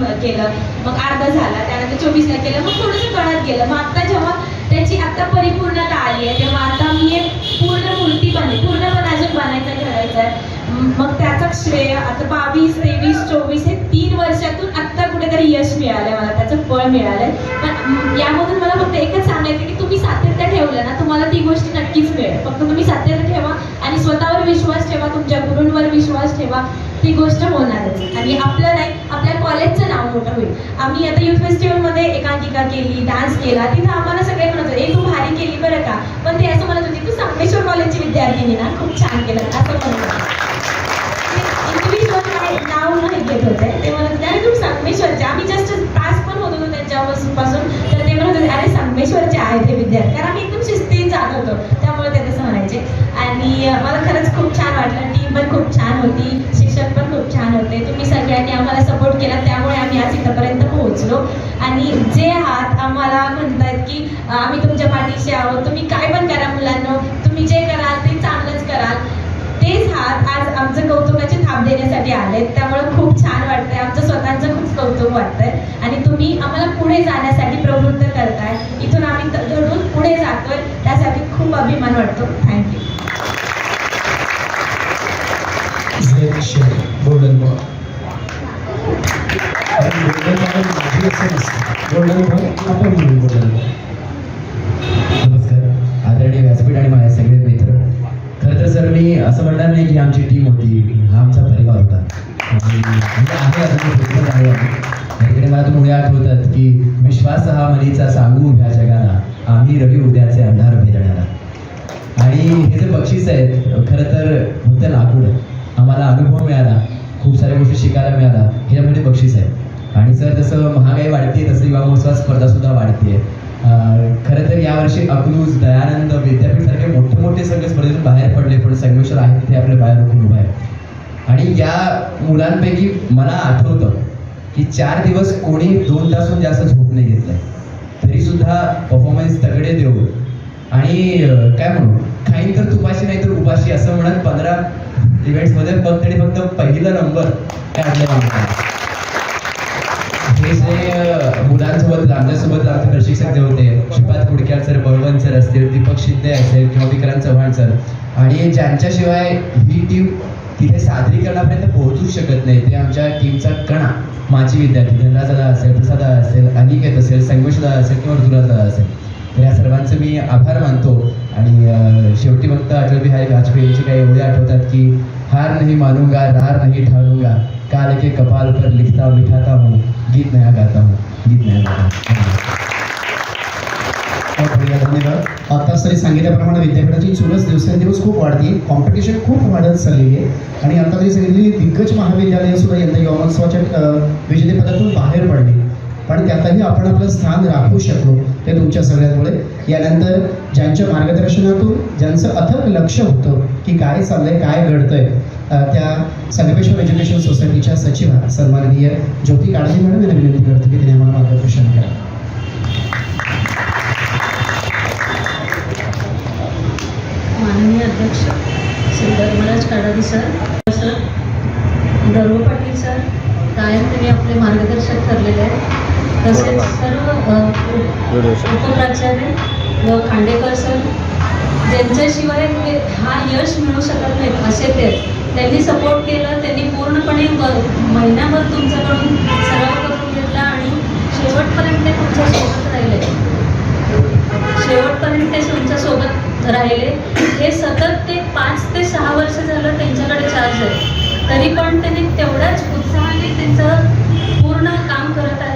पण केलं. मग अर्धा झाला त्यानंतर चोवीसला केलं मग थोडंसं कळत गेलं. मग आता जेव्हा त्याची आता परिपूर्णता आली आहे तेव्हा आता मी एक पूर्ण मूर्ती बनली. पूर्ण पण अजून बनायचं ठरायचं आहे. मग त्याचा श्रेय आता बावीस तेवीस चोवीस हे तीन वर्षातून आत्ता कुठेतरी यश मिळालंय मला त्याचं फळ मिळालंय. पण यामधून मला फक्त एकच सांगायचं की तुम्ही सातत्य ठेवलं ना तुम्हाला ती गोष्ट नक्कीच मिळेल. फक्त तुम्ही सातत्य ठेवा आणि स्वतःवर विश्वास ठेवा तुमच्या गुरूंवर विश्वास ठेवा. ती गोष्ट होणारच. आणि आपलं नाही आपल्या कॉलेजचं नाव मोठं होईल. आम्ही आता युथ फेस्टिवलमध्ये एकांकिका केली डान्स केला. तिथं आम्हाला सगळे म्हणत होते "ए, तू भारी केली बरं का? पण ते असं म्हणत होती तू संगमेश्वर कॉलेजची विद्यार्थिनी ना खूप छान केलं. असं म्हणत होते. इंग्लिश नाव नाही घेत होते. ते म्हणत होते अरे तू संगमेश्वरचे. आम्ही जस्ट पास पण होत होतो त्यांच्यापासून. पासून तर ते म्हणत होते अरे संगमेश्वरचे आहेत हे विद्यार्थी. कारण आम्ही एकदम शिस्तीत जात होतो. पाहिजे. आणि मला खरंच खूप छान वाटलं. टीम पण खूप छान होती. शिक्षक पण खूप छान होते. तुम्ही सगळ्यांनी आम्हाला सपोर्ट केला. त्यामुळे आम्ही आज इथंपर्यंत पोहोचलो. आणि जे आहात आम्हाला म्हणतात की आम्ही तुमच्या पाठीशी आहोत. तुम्ही काय पण करा मुलांना. तुम्ही जे कराल ते चांगलं तेच हात आज आमचं कौतुकाचे थाप देण्यासाठी आलेत. त्यामुळे खूप छान वाटतंय. आमचं स्वतःचं खूप कौतुक वाटतंय. आणि तुम्ही आम्हाला पुढे जाण्यासाठी प्रवृत्त करताय. इथून आम्ही घडून पुढे जातोय. त्यासाठी खूप अभिमान वाटतो. थँक्यू नमस्कार. आदरणीय व्यासपीठ आणि माझे सगळे मित्र खरं तर सर मी असं म्हणणार नाही की आमची टीम होती हा आमचा परिवार होता. म्हणजे आहे मला तुम्ही आठवतात की विश्वास हा मनीचा सांगू ह्या जगाला. आम्ही रवी उद्याचे अंधार भेदणारा. आणि हे जे बक्षीस आहेत खरं तर होतं लाकूड आम्हाला अनुभव मिळाला. खूप साऱ्या गोष्टी शिकायला मिळाला हे यामध्ये बक्षीस आहे आणि सर जसं महागाई वाढते तसं युवा महोत्सवात स्पर्धा सुद्धा वाढते खरं तर यावर्षी अकलूज दयानंद विद्यापीठ सारखे मोठे मोठे सगळे स्पर्धेतून बाहेर पडले पण संगमेश्वर आहे तिथे आपले बाहेर नको उभं आहे आणि या मुलांपैकी मला आठवतं की चार दिवस कोणी दोन तासून जास्त झोप नाही घेतलंय तरी सुद्धा परफॉर्मन्स तगडे देऊ आणि काय म्हणू खाईन तर तुपाशी नाही तर उपाशी असं म्हणत पंधरा इव्हेंट्समध्ये फक्त आणि फक्त पहिला नंबर काय आपल्याला जे मुलांसोबत आमच्यासोबत आमचे प्रशिक्षक जे होते शिपात कुडक्याल सर बळवंत सर असतील दीपक शिंदे असेल किंवा विक्रांत चव्हाण सर. आणि ज्यांच्याशिवाय ही टीम तिथे सादरीकरणापर्यंत पोहोचू शकत नाही ते आमच्या टीमचा कणा. माजी विद्यार्थी धनराज दादा असेल प्रसाद दादा असेल अनिकेत असेल संगमेश दादा असेल किंवा ऋतुराज दादा असेल. तर या सर्वांचं मी आभार मानतो. आणि शेवटी फक्त अटल बिहारी वाजपेयी यांची काही एवढे आठवतात की हार नाही मानूंगा रार नाही ठाणूंगा काल के कपाल पर लिखता बिठाता हूँ। गीत नया गाता हूँ। गीत नया गाता हूँ। बढिया, धन्यवाद। आता सरी सांगितल्याप्रमाणे विद्यापीठाची चुरस दिवसेंदिवस खूप वाढते कॉम्पिटिशन खूप वाढत चाललेली आहे. आणि आता तरी सांगितली दिग्गज महाविद्यालय सुद्धा यंदा युवा विजेतेपदातून बाहेर पडली. पण त्यातही आपण आपलं स्थान राखू शकलो ते तुमच्या सगळ्यांमुळे. यानंतर ज्यांच्या मार्गदर्शनातून ज्यांचं अथक लक्ष होतं की काय चाललंय काय घडतंय त्या संगमेश्वर एज्युकेशन सोसायटीच्या सचिवा सन्माननीय ज्योती काळजी मॅडम यांना विनंती करतो की त्यांनी आम्हाला मार्गदर्शन करा. माननीय अध्यक्ष श्री धर्मराज काडादी सर सर गर्व पाटील सर कायम तुम्ही आपले मार्गदर्शक ठरलेले आहेत. तसेच सर्व उपप्राचार्य व खांडेकर सर ज्यांच्याशिवाय हा यश मिळू शकत नाही असे ते. त्यांनी सपोर्ट केलं त्यांनी पूर्णपणे महिनाभर तुमच्याकडून सराव करून घेतला आणि शेवटपर्यंत ते तुमच्यासोबत राहिले. शेवटपर्यंत ते तुमच्यासोबत राहिले. हे सतत ते पाच ते सहा वर्ष झालं त्यांच्याकडे चार्ज आहे. तरी पण त्यांनी तेवढ्याच उत्साहाने त्यांचं पूर्ण काम करत आहे.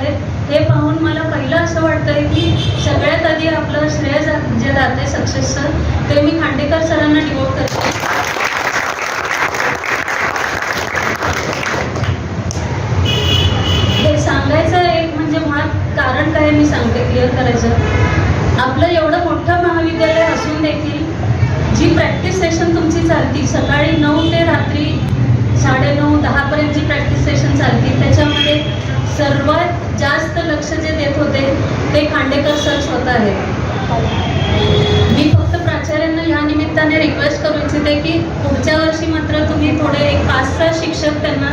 हे पाहून मला पहिलं असं वाटतंय की सगळ्यात आधी आपलं श्रेय जे जाते सक्सेसचं ते मी खांडेकर सरांना डिवोट करते. हे सांगायचं एक म्हणजे मुळात कारण काय मी सांगते क्लिअर करायचं. आपलं एवढं मोठं महाविद्यालय असून देखील जी प्रॅक्टिस सेशन तुमची चालती सकाळी नऊ ते रात्री साडेनऊ दहापर्यंत जी प्रॅक्टिस सेशन चालती त्याच्यामध्ये सर्वात जास्त लक्ष जे देत होते ते खांडेकर सर स्वतः आहेत. मी फक्त प्राचार्यांना ह्या निमित्ताने रिक्वेस्ट करू इच्छिते की पुढच्या वर्षी मात्र तुम्ही थोडे एक पाच सहा शिक्षक त्यांना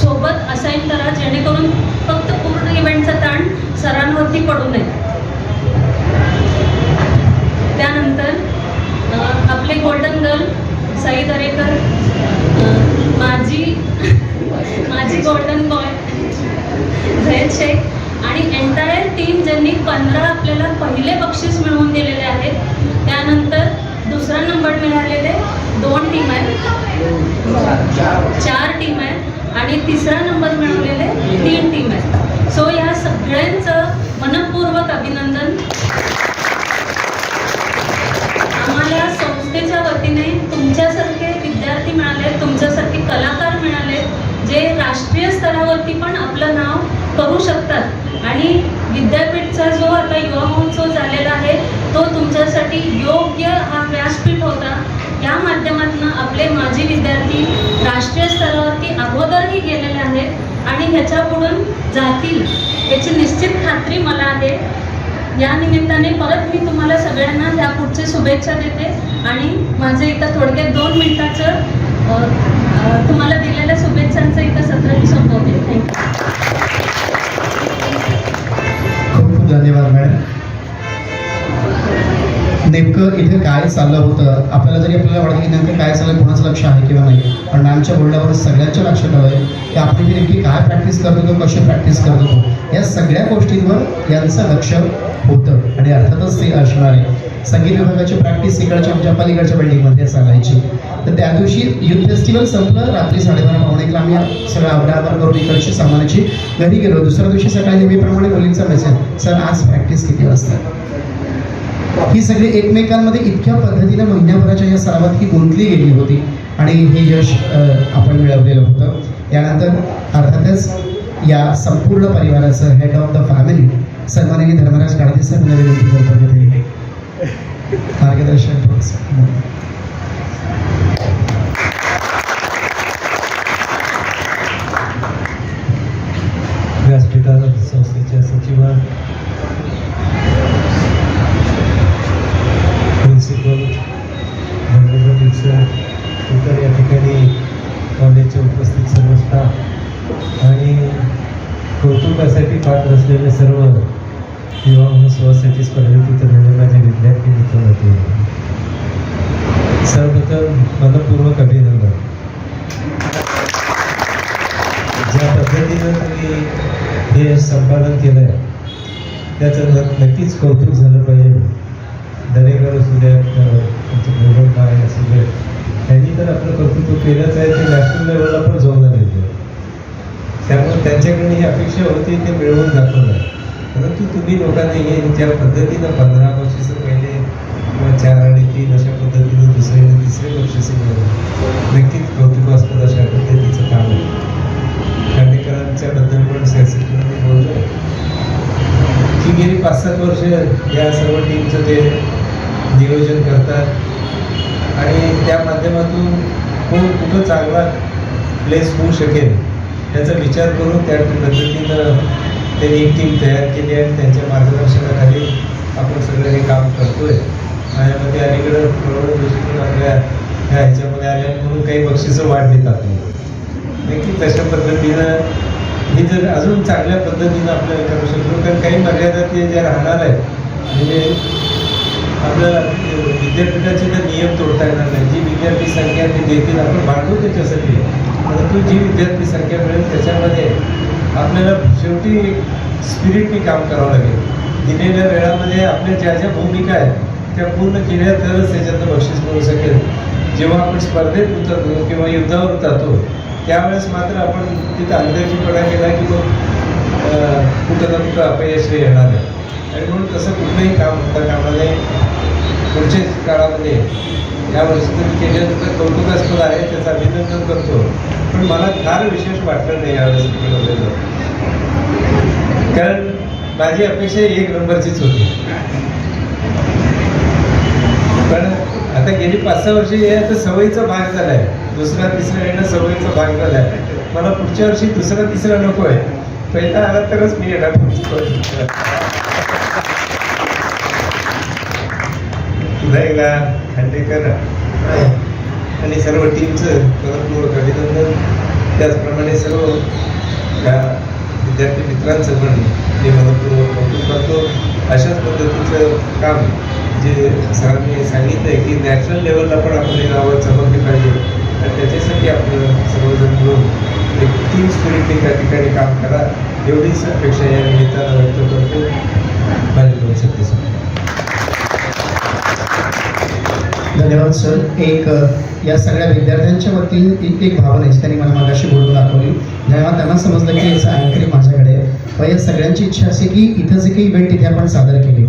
सोबत असाईन करा जेणेकरून फक्त पूर्ण इव्हेंटचा ताण सरांवरती पडू नये. त्यानंतर आपले गोल्डन गर्ल साई दरेकर माझी माझी गोल्डन बॉय झैद शेख आणि एंटायर टीम ज्यांनी पंधरा आपल्याला पहिले बक्षीस मिळवून दिलेले आहेत त्यानंतर दुसरा नंबर मिळालेले दोन टीम आहेत. चार टीम आहेत आणि तिसरा नंबर मिळवलेले तीन टीम आहेत. सो या सगळ्यांचं मनपूर्वक अभिनंदन. आम्हाला संस्थेच्या वतीने तुमच्यासारखे विद्यार्थी मिळाले तुमच्यासारखे कलाकार मिळाले जे राष्ट्रीय स्तरावरती पण आपलं नाव करू शकतात. तुमचा जो आता युवा महोत्सव झालेला आहे तो तुमच्यासाठी योग्य हा व्यासपीठ होता. या माध्यमातून आपले माजी विद्यार्थी राष्ट्रीय स्तरावरती अगोदरही गेलेले आहेत आणि ह्याच्या पुढून जातील याची निश्चित खात्री मला आहे. या निमित्ताने परत मी तुम्हाला सगळ्यांना त्या पुढचे शुभेच्छा देते आणि माझे इथं थोडक्यात दोन मिनिटाचं तुम्हाला दिलेल्या शुभेच्छांचं इथं सत्र मी संपवते. थँक्यू धन्यवाद मॅडम नेमकं इथे काय चाललं होतं? आपल्याला जरी आपल्याला वाटतं की नेमकं काय चाललं कोणाचं लक्ष आहे किंवा नाही पण मॅमच्या बोलण्यावर सगळ्यांच्या लक्षात आलं की आपण इथे नेमकी काय प्रॅक्टिस करत होतो कशी प्रॅक्टिस करत होतो? या सगळ्या गोष्टींवर यांचं लक्ष होतं. आणि अर्थातच ते असणार आहे. संगीत विभागाची प्रॅक्टिस इकडच्या आमच्या पलीकडच्या बिल्डिंगमध्ये चालायची तर त्या दिवशी युथ फेस्टिवल संपलं रात्री साडेबारा पावणे आम्ही सगळं आवडावर करून इकडची सामानाची घरी गेलो. दुसऱ्या दिवशी सकाळी नेहमीप्रमाणे मुलींचा मेसेज सर आज प्रॅक्टिस किती वाजता? ही सगळी एकमेकांमध्ये इतक्या पद्धतीनं महिन्याभराच्या या सरावात ही गुंतली गेली होती आणि हे यश आपण मिळवलेलं होतं. त्यानंतर अर्थातच या संपूर्ण परिवाराचं हेड ऑफ द फॅमिली सन्माननीय धर्मराज गाडगे सर विनंती करतो मार्गदर्शन थोडंसं. संस्थेचे संस्थेच्या सचिव प्रिन्सिपल इतर या ठिकाणी कॉलेजचे उपस्थित सर्व स्टाफ आणि कौतुकासाठी पात्र असलेले सर्व युवा महोत्सवासाठी स्पर्धेत उतरलेले माझे विद्यार्थी मित्र होते सर्वप्रथम मनपूर्वक अभिनंदन. ज्या पद्धतीनं तुम्ही हे संपादन केलं आहे त्याचं न- नक्कीच कौतुक झालं पाहिजे. दरेकर असू द्या तुमचं काय असू द्या त्यांनी तर आपलं कर्तृत्व केलंच आहे ते नॅशनल लेवलला पण जाऊन आले त्यामुळे त्यांच्याकडे ही अपेक्षा होती ते मिळवून दाखवलं परंतु तुम्ही लोकांनी हे ज्या पद्धतीनं पंधरा बक्षिसं पहिले किंवा चार आणि तीन अशा पद्धतीनं दुसरे आणि तिसरे बक्षिसं मिळवलं नक्कीच कौतुकास्पद अशा पद्धतीचं काम आहे. खांडेकरांच्या बद्दल पण सॅसिटमध्ये बोललो की गेली पाच सात वर्ष या सर्व टीमचं ते नियोजन करतात आणि त्या माध्यमातून कोण कुठं चांगला प्लेस होऊ शकेल याचा विचार करून त्या पद्धतीनं त्यांनी एक टीम तयार केली आणि त्यांच्या मार्गदर्शनाखाली आपण सगळं हे काम करतोय. माझ्यामध्ये अलीकडं प्रौढ दृष्टीतून आपल्या ह्या ह्याच्यामध्ये आल्या म्हणून काही बक्षिसं वाढ देतात. नक्की तशा पद्धतीनं हे जर अजून चांगल्या पद्धतीनं आपल्याला करू शकतो कारण काही मर्यादा ते ज्या राहणार आहेत म्हणजे आपलं विद्यापीठाचे तर नियम तोडता येणार नाही जी विद्यार्थी संख्या ते देतील आपण भांडू त्याच्यासाठी. परंतु जी विद्यार्थी संख्या मिळेल त्याच्यामध्ये आपल्याला शेवटी स्पिरिटनी काम करावं लागेल. दिलेल्या वेळामध्ये आपल्या ज्या ज्या भूमिका आहेत त्या पूर्ण केल्या तरच त्याच्यातनं बक्षीस मिळू शकेल. जेव्हा आपण स्पर्धेत उतरतो किंवा युद्धावर उतरतो त्यावेळेस मात्र आपण तिथं अंदाजीपणा केला की मग कुठं ना कुठं अपयश येणार आहे. आणि म्हणून तसं कुठलंही काम होता कामाने पुढच्या काळामध्ये या वर्षी तुम्ही केलेलं तर कौतुकास्पद आहे त्याचं अभिनंदन करतो. पण मला फार विशेष वाटलं नाही यावेळेस कारण माझी अपेक्षा एक नंबरचीच होती. पण आता गेली पाच सहा वर्षे हे आता सवयीचा भाग झालाय. दुसरा तिसरा येणं सवयीचा भाग झालाय. मला पुढच्या वर्षी दुसरा तिसरा नको आहे. पहिला आला तरच मी येणार. पुढच्या खांडेकर आणि सर्व टीमचं परत अभिनंदन. त्याचप्रमाणे सर्व या विद्यार्थी मित्रांचं पण मी मनपूर्वक कौतुक करतो अशाच पद्धतीचं काम जे सरांनी सांगितलं आहे की नॅशनल लेवलला पण आपली नावं चमकली पाहिजे. आणि त्याच्यासाठी आपण सर्वजण मिळून एक टीम स्पिरिटने त्या ठिकाणी काम करा. एवढीच अपेक्षा या निमित्तानं व्यक्त करतो. करू दोन शब्द धन्यवाद सर एक या सगळ्या विद्यार्थ्यांच्या वतीने एक एक भावना आहे. त्यांनी मला मागाशी बोलून दाखवली. जेव्हा त्यांना समजलं की याचं अँकरिंग माझ्याकडे. व या सगळ्यांची इच्छा असे की इथं जे काही इव्हेंट इथे आपण सादर केले.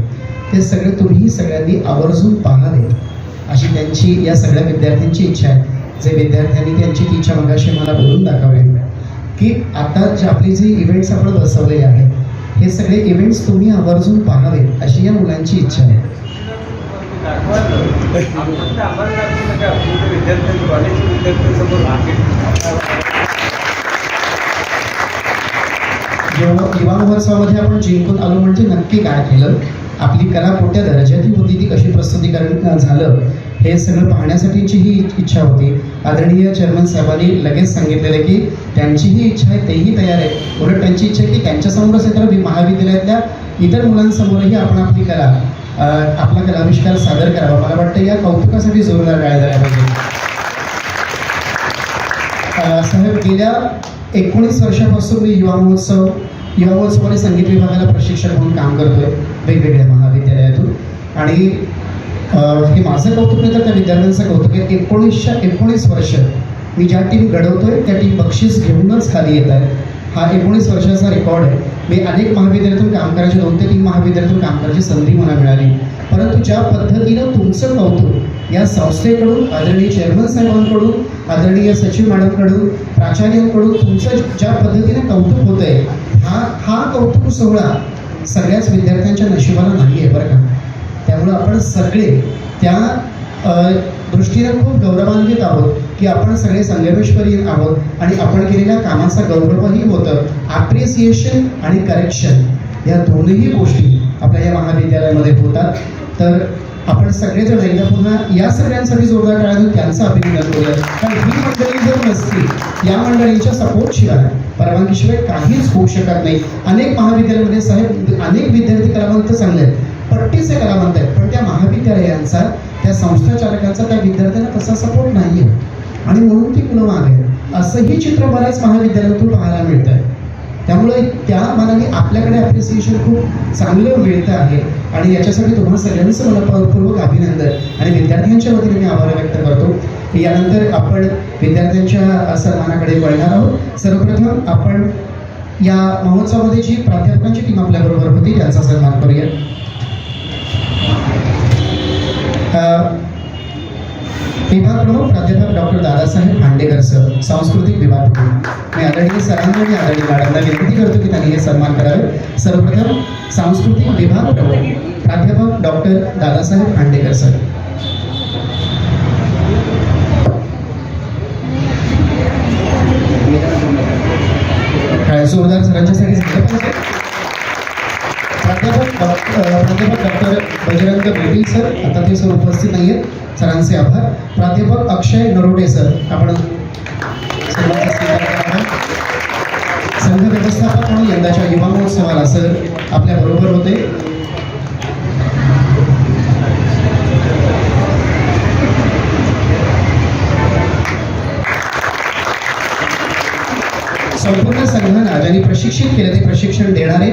ते सगळे तुम्ही सगळ्यांनी आवर्जून पाहावे अशी त्यांची या सगळ्या विद्यार्थ्यांची इच्छा आहे. जे विद्यार्थ्यांनी त्यांची ती इच्छा मगाशी मला बोलून दाखवली. की आता जे आपले जे इव्हेंट्स आपण बसवलेले आहेत हे सगळे इव्हेंट्स तुम्ही आवर्जून पाहावे अशी या मुलांची इच्छा आहे. जेव्हा महोत्सवामध्ये आपण जिंकून आलो म्हणजे नक्की काय केलं? आपली कला कोणत्या दर्जाची होती? ती कशी प्रस्तुतीकरण झालं? हे सगळं पाहण्यासाठीची ही इच्छा होती. आदरणीय चेअरमन साहेबांनी लगेच सांगितलेलं की त्यांची ही इच्छा आहे तेही तयार आहे. उलट त्यांची इच्छा आहे की त्यांच्यासमोरच आहे तर महाविद्यालयातल्या इतर मुलांसमोरही आपण आपली कला आपला कलाविष्कार सादर करावा. मला वाटतं या कौतुकासाठी जोरदार टाळ्या झाल्या पाहिजे साहेब गेल्या एकोणीस वर्षापासून मी युवा महोत्सव युवा महोत्सव आणि संगीत विभागाला प्रशिक्षक म्हणून काम करतोय वेगवेगळ्या महाविद्यालयातून. आणि हे माझं कौतुक नाही तर त्या विद्यार्थ्यांचं कौतुक आहे. एकोणीसशे एकोणीस वर्ष मी ज्या टीम घडवतोय त्या टीम बक्षीस घेऊनच खाली येत आहे हा एकोणीस वर्षाचा रेकॉर्ड आहे. मी अनेक महाविद्यालयातून काम करायचे दोन ते तीन महाविद्यालयातून काम करायची संधी मला मिळाली. परंतु ज्या पद्धतीनं तुमचं कौतुक या संस्थेकडून आदरणीय चेअरमन साहेबांकडून आदरणीय सचिव मॅडमकडून प्राचार्यांकडून तुमचं ज्या पद्धतीनं कौतुक होत आहे हा हा कौतुक सोहळा सगळ्याच विद्यार्थ्यांच्या नशिबाला नाही आहे बरं का? त्यामुळं आपण सगळे त्या दृष्टीने खूप गौरवान्वित आहोत की आपण सगळे संगमेश्वरी आहोत आणि आपण केलेल्या कामाचा गौरवही होतं. अप्रिसिएशन आणि करेक्शन या दोन्ही गोष्टी आपल्या या महाविद्यालयामध्ये होतात. तर आपण सगळेजण एकदा पुन्हा या सगळ्यांसाठी जोरदार टाळ्या देऊन त्यांचं अभिनंदन करूया. कारण ही मंडळी जर नसती या मंडळींच्या सपोर्टशिवाय परवानगीशिवाय काहीच होऊ शकत नाही. अनेक महाविद्यालयामध्ये साहेब अनेक विद्यार्थी कलावंत चांगले आहेत पट्टीचे कलावंत आहेत पण त्या महाविद्यालयांचा त्या संस्थाचालकांचा त्या विद्यार्थ्यांना तसा सपोर्ट नाही आहे आणि म्हणून ती मुलं मागे असंही चित्र बऱ्याच महाविद्यालयातून पाहायला मिळत आहे त्यामुळे त्या मानाने आपल्याकडे अप्रिसिएशन खूप चांगलं मिळतं आहे. आणि याच्यासाठी तुम्हाला सगळ्यांचं मनपूर्वक अभिनंदन. आणि विद्यार्थ्यांच्या वतीने मी आभार व्यक्त करतो. यानंतर आपण विद्यार्थ्यांच्या सन्मानाकडे वळणार आहोत. सर्वप्रथम आपण या महोत्सवामध्ये जी प्राध्यापकांची टीम आपल्याबरोबर होती त्यांचा सन्मान करूया. विभाग प्रमुख प्राध्यापक डॉक्टर दादासाहेब भांडेकर सर सांस्कृतिक विभाग प्रमुख. मी आदरणीय सरांना आणि आदरणीय मॅडमला विनंती करतो की त्यांनी हे सन्मान करावे. सर्वप्रथम सांस्कृतिक विभाग प्रमुख प्राध्यापक डॉक्टर दादासाहेब भांडेकर सर. जोरदार सरांच्यासाठी झालं पाहिजे प्राध्यापक प्राध्यापक डॉक्टर बजरंग बेटी सर आता ते सर उपस्थित नाही आहेत सरांचे आभार. प्राध्यापक अक्षय नरोटे सर आपण संघ व्यवस्थापक म्हणून यंदाच्या युवा महोत्सवाला सर आपल्या बरोबर होते. संपूर्ण ज्यांनी प्रशिक्षित केले ते प्रशिक्षण देणारे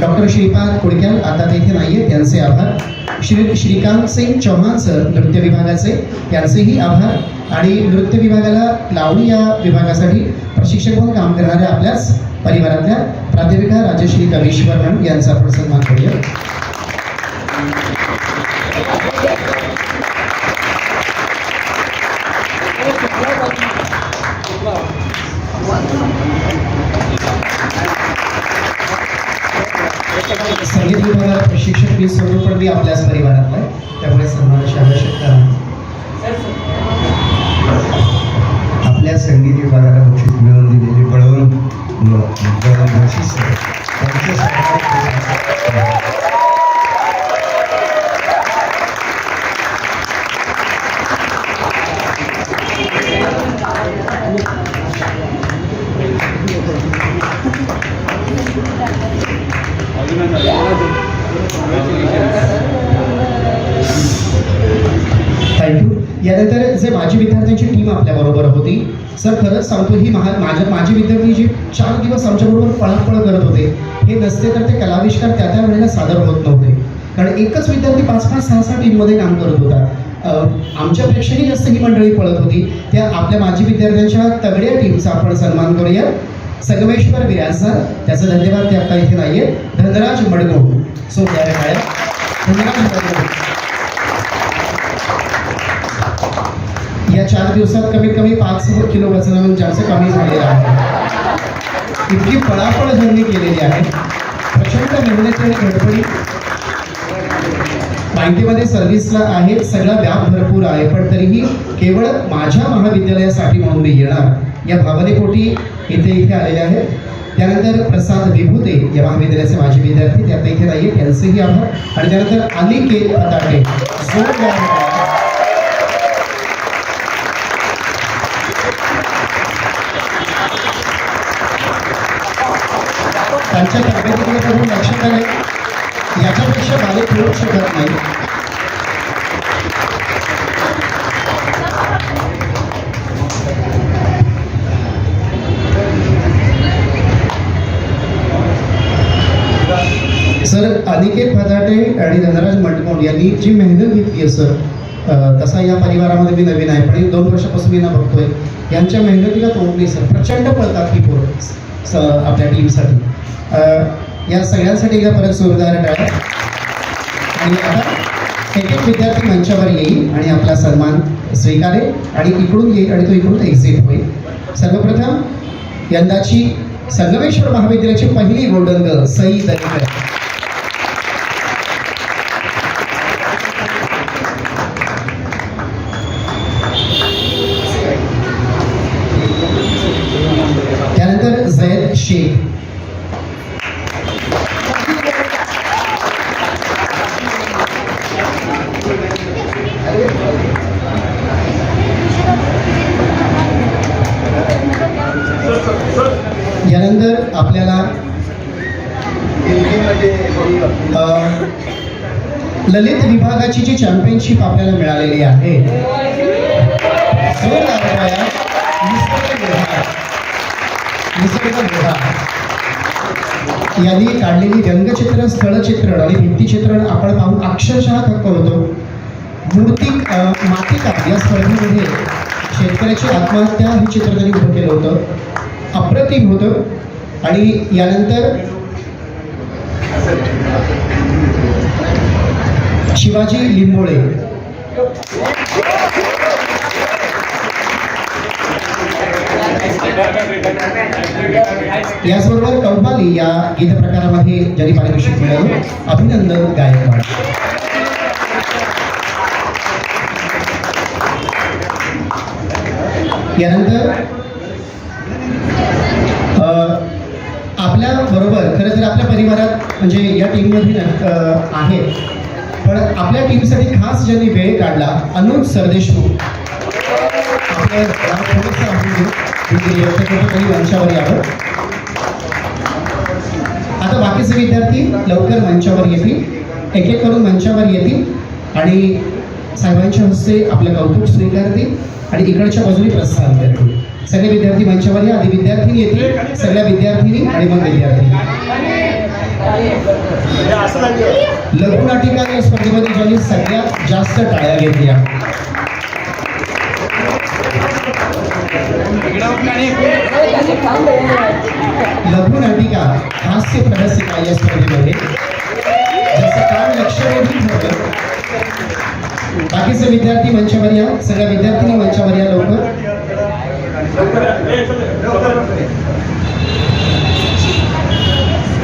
डॉक्टर श्रीपाद कुडक्याल आता तेथे नाही आहेत त्यांचे आभार. श्री श्रीकांत सिंग चौहान सर नृत्य विभागाचे. त्यांचेही आभार. आणि नृत्य विभागाला लावणी या विभागासाठी प्रशिक्षक म्हणून काम करणाऱ्या आपल्याच परिवारातल्या प्राध्यापिका राजश्री कवीश्वरन यांचा आपण सन्मान करूया. संगीत विभागाला प्रशिक्षक मी सोडून पण मी आपल्याच परिवारातला आहे. त्यामुळे सन्मानाची आवश्यकता नाही आपल्या संगीत विभागाला बक्षीस मिळवून दिलेले बळवून बळवंत जोशी सर त्यांचे थँक्यू यानंतर जे माजी विद्यार्थ्यांची टीम आपल्या बरोबर होती. सर खरंच सांगतो ही महा माझ्या माजी विद्यार्थी जे चार दिवस आमच्याबरोबर पळापळ करत होते हे नसते तर ते कलाविष्कार त्या त्या वेळेला सादर होत नव्हते. कारण एकच विद्यार्थी पाच पाच सहा सहा टीममध्ये काम करत होता. आमच्यापेक्षाही जास्त ही मंडळी पळत होती. त्या आपल्या माजी विद्यार्थ्यांच्या तगड्या टीमचा आपण सन्मान करूया. संगमेश्वर विराजदार त्याचं त्याचा धन्यवाद ते आता इथे नाहीये. धनराज मडगो सो त्या धनराज या चार दिवसात कमीत कमी पाच किलो वजन जास्त कमी झालेलं आहे. इतकी पळापळ त्यांनी केलेली आहे. प्रचंड मेहनत आणि गडबडी. बँकेमध्ये सर्व्हिसला आहे सगळा व्याप भरपूर आहे पण तरीही केवळ माझ्या महाविद्यालयासाठी म्हणून मी येणार. या भावनेपोटी इथे इथे आलेले आहेत. त्यानंतर प्रसाद विभूते, या महाविद्यालयाचे माजी विद्यार्थी ते आता इथे नाहीये आभार. आणि त्यानंतर अनिकेत पताटे त्यांच्या तब्येतीकडे आलं याच्यापेक्षा शकत नाही. अनिकेत फदाटे आणि धनराज मंडकोण यांनी जी मेहनत घेतली आहे सर तसा या परिवारामध्ये मी नवीन आहे. पण एक दोन वर्षापासून मी ना बघतोय. यांच्या मेहनतीला तोड नाही सर प्रचंड पळतात ही पोरं स- आपल्या टीमसाठी या सगळ्यांसाठी एकदा परत जोरदार टाळ्या आणि आता एक एक विद्यार्थी मंचावर येईल आणि आपला सन्मान स्वीकारेल आणि इकडून येईल आणि तो इकडून एक्झिट होईल. सर्वप्रथम यंदाची संगमेश्वर महाविद्यालयाची पहिली गोल्डन गर्ल सई दरेकर त्यानंतर जयद शेख यानंतर आपल्याला अ, ललित विभागाची जी चॅम्पियनशिप आपल्याला मिळालेली आहे. यांनी काढलेली व्यंगचित्र स्थळचित्रण आणि भिंतीचित्रण आपण पाहून अक्षरशः थक्क होतो. मूर्ती मातिका या स्पर्धेमध्ये शेतकऱ्याची आत्महत्या हे चित्र त्यांनी उभं केलं होतं. अप्रतिम होतं. आणि यानंतर शिवाजी लिंबोळे. याचबरोबर कौपाली या गीत प्रकारामध्ये ज्यांनी पारितोषिक मिळवलं अभिनंदन गायकवाड यानंतर आपल्या बरोबर खरं तर आपल्या परिवारात म्हणजे या टीममध्ये न- आहेत. पण आपल्या टीमसाठी खास ज्यांनी वेळ काढला अनुज सरदेशमुख. आपलं मंचावर यावं आता बाकीचे विद्यार्थी लवकर मंचावर येतील. एक एक करून मंचावर येतील. आणि साहेबांच्या हस्ते आपलं कौतुक स्वीकारतील. आणि इकडच्या बाजूने प्रस्थान करतील. सगळे विद्यार्थी मंचावर या. आधी विद्यार्थी येतील सगळ्या विद्यार्थिनी आणि मग विद्यार्थी लघुनाटिका या स्पर्धेमध्ये ज्यांनी सगळ्यात जास्त टाळ्या घेतल्या. लघुनाटिका हास्य प्रदर्शिका या स्पर्धेमध्ये. ज्याचं काम लक्षवेधी ठरलं. बाकीचे विद्यार्थी मंचावर या सगळ्या विद्यार्थ्यांनी मंचावर या लवकर.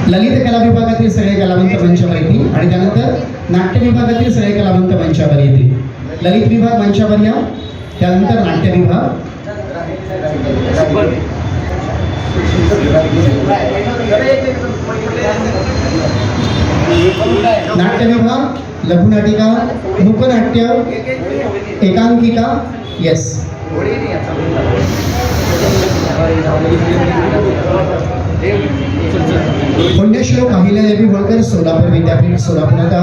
ललित कला विभागातील सगळे कलावंत मंचावर येतील आणि त्यानंतर नाट्य विभागातील सगळे कलावंत मंचावर येतील. ललित विभाग मंचावर या त्यानंतर नाट्य विभाग. नाट्य विभाग लघुनाटिका मुकनाट्य एकांकिका येस पुण्यश्लोक अहिल्यादेवी होळकर सोलापूर विद्यापीठ सोलापूरचा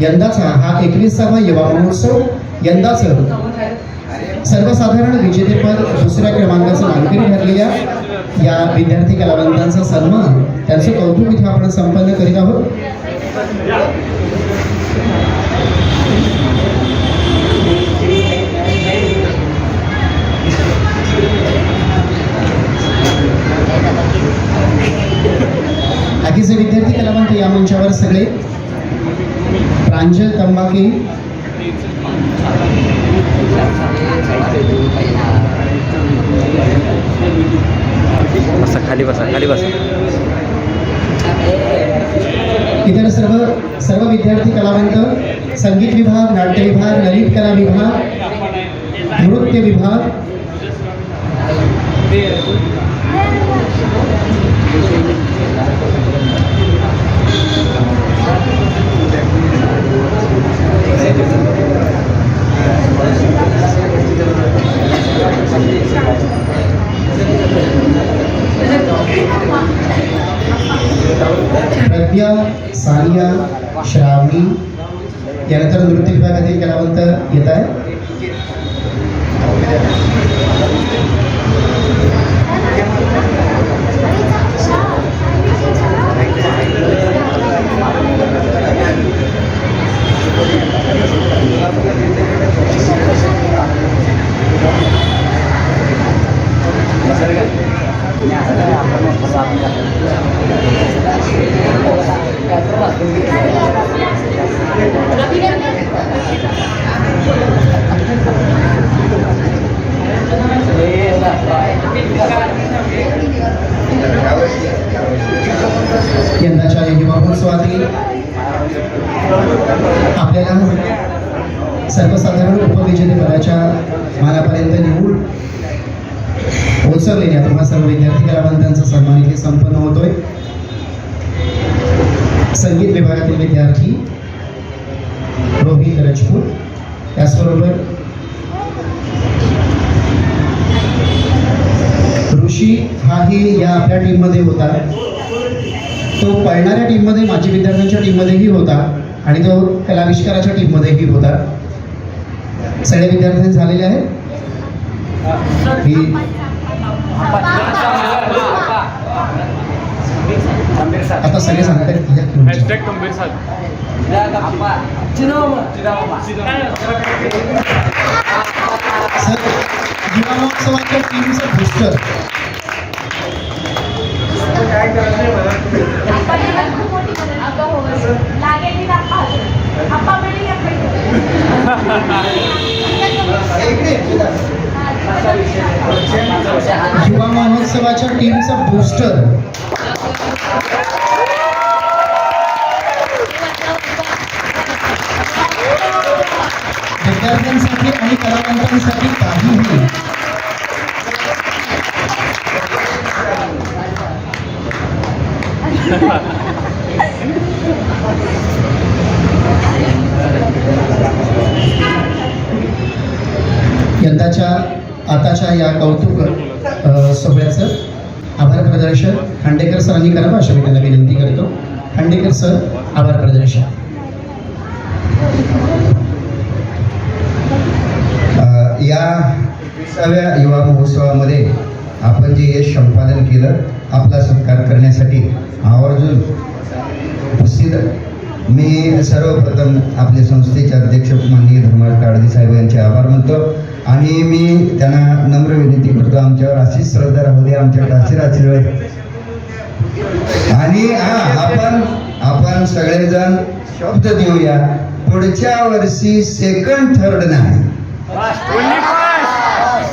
यंदाचा हा एकवीसावा युवा महोत्सव. यंदाचं सर्वसाधारण विजेतेपद दुसऱ्या क्रमांकाचं मानकरी ठरलेल्या या विद्यार्थी कलावंतांचा सन्मान त्यांचं कौतुक इथे आपण संपन्न करीत आहोत. सगळे. प्रांजल तंबाके बसा खाली बसा खाली बसा. इतर सर्व सर्व विद्यार्थी कलावंत संगीत विभाग नाट्य विभाग ललित कला विभाग नृत्य विभाग. प्रज्ञा सानिया श्रावणी यानंतर नृत्य विभागातील कलावंत येत आहे यंदाच्या या युवा महोत्सवातील आपल्याला सर्वसाधारण उपविजेते पदाच्या मानापर्यंत निवड पोहोचवलेल्या तुम्हा सर्व विद्यार्थी कलावंतांचा सन्मान इथे संपन्न होतोय. संगीत विभागातील विद्यार्थी रोहित राजपूत त्याचबरोबर ऋषी हाही या आपल्या टीममध्ये होता. तो पळणाऱ्या टीममध्ये माजी विद्यार्थ्यांच्या टीममध्येही होता आणि तो कलाविष्काराच्या टीममध्येही होता. सगळे विद्यार्थी झालेले आहेत. ही आता सगळे सांगतात सर युवा महोत्सवाच्या टीमचं बुस्टर युवा महोत्सवाच्या टीमचं बुस्टर विद्यार्थ्यांसाठी आणि कलावंतांसाठी काहीही. यंदाच्या आताच्या या कौतुक सोहळ्याचं आभार प्रदर्शन. खांडेकर सरांनी करावं अशा मी त्यांना विनंती करतो. खांडेकर सर आभार प्रदर्शन. या एकविसाव्या युवा महोत्सवामध्ये आपण जे यश संपादन केलं आपला सत्कार करण्यासाठी आवर्जून उपस्थित मी सर्वप्रथम आपल्या संस्थेचे अध्यक्ष माननीय धर्मराज काळजी साहेब यांचे आभार मानतो. आणि मी त्यांना नम्र विनंती करतो आमच्यावर अशीच श्रद्धा राहू दे आमच्याकडे असे आशीर्वाद आणि हा आपण आपण सगळेजण शब्द देऊया पुढच्या वर्षी सेकंड थर्ड नाही.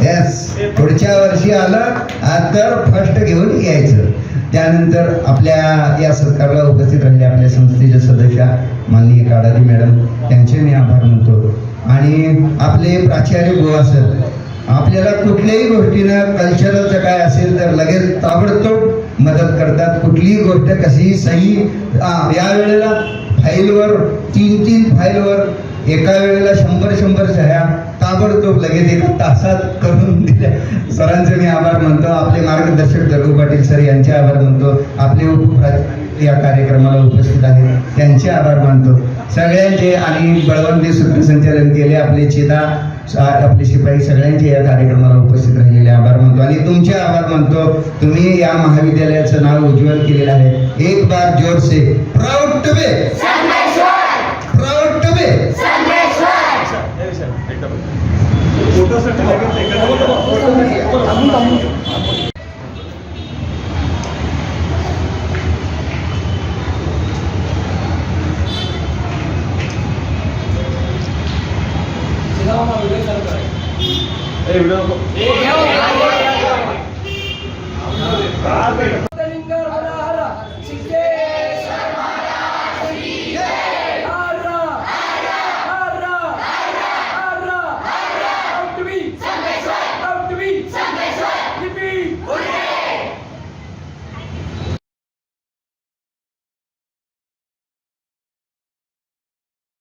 येस पुढच्या वर्षी आलं तर फर्स्ट घेऊन यायचं. त्यानंतर आपल्या या सत्कारला उपस्थित राहिले आपल्या संस्थेचे सदस्य माननीय काडाजी मॅडम त्यांचे मी आभार मानतो. आणि आपले प्राचार्य गोवा सर आपल्याला कुठल्याही गोष्टीनं कल्चरलचं काय असेल तर लगेच ताबडतोब मदत करतात. कुठलीही गोष्ट कशीही सही या वेळेला फाईलवर तीन तीन फाईलवर एका वेळेला शंभर शंभर सह्या ताबडतोब लगेच एक तासात करून दिल्या. सरांचे मी आभार मानतो. आपले मार्गदर्शक दगडू पाटील सर यांचे आभार मानतो. आपले उपप्रा या कार्यक्रमाला उपस्थित आहेत. त्यांचे आभार मानतो. सगळ्यांचे आणि बळवंती सूत्रसंचालन केले आपले चेता आपले शिपाई सगळ्यांचे या कार्यक्रमाला उपस्थित राहिलेले आभार मानतो. आणि तुमचे आभार मानतो तुम्ही या महाविद्यालयाचं नाव उज्ज्वल केलेलं आहे. एक बार जोर से proud to be proud to be a,